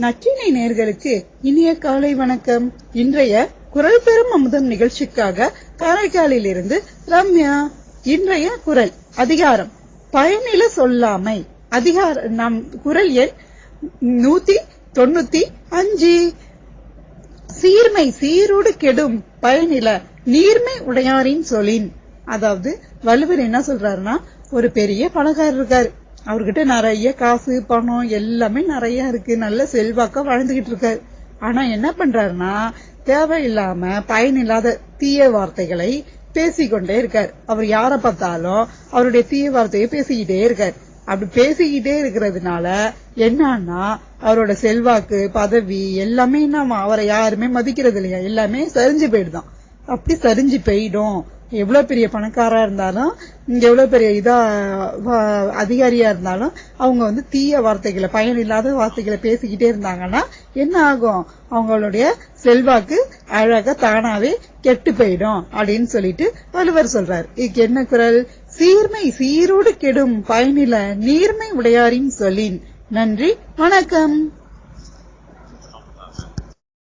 நற்றினை நேர்களுக்கு இனிய காலை வணக்கம். இன்றைய குரல் பெறும் அமுதம் நிகழ்ச்சிக்காக காரைக்காலில் இருந்து ரம்யா. இன்றைய குரல் அதிகாரம் பயனில சொல்லாமை. அதிகார நம் குரல் எண் நூத்தி தொண்ணூத்தி அஞ்சு. சீர்மை சீரோடு கெடும் பயனில நீர்மை உடையாரின் சொலின் அதாவது வள்ளுவர் என்ன சொல்றாருன்னா ஒரு பெரிய பணக்காரர் இருக்காரு. அவர்கிட்ட நிறைய காசு பணம் எல்லாமே நிறைய இருக்கு. நல்ல செல்வாக்கா வாழ்ந்துகிட்டு இருக்காரு. ஆனா என்ன பண்றாருன்னா தேவையில்லாம பயனில்லாத தீய வார்த்தைகளை பேசிக்கொண்டே இருக்காரு. அவர் யார பார்த்தாலும் அவருடைய தீய வார்த்தையை பேசிக்கிட்டே இருக்காரு. அப்படி பேசிக்கிட்டே இருக்கிறதுனால என்னன்னா அவரோட செல்வாக்கு பதவி எல்லாமே நம்ம அவரை யாருமே மதிக்கிறது இல்லையா? எல்லாமே சரிஞ்சு போயிடுதான். அப்படி சரிஞ்சு போயிடும். எவ்வளவு பெரிய பணக்காரா இருந்தாலும் இங்க எவ்வளவு பெரிய இதா அதிகாரியா இருந்தாலும் அவங்க வந்து தீய வார்த்தைகளை பயன் இல்லாத வார்த்தைகளை பேசிக்கிட்டே இருந்தாங்கன்னா என்ன ஆகும்? அவங்களுடைய செல்வாக்கு அழகா தானாவே கெட்டு போயிடும் அப்படின்னு சொல்லிட்டு வள்ளுவர் சொல்றாரு. இதுக்கு என்ன குரல்? சீர்மை சீரோடு கெடும் பயனில நீர்மை உடையாரின் சொல்லின். நன்றி வணக்கம்.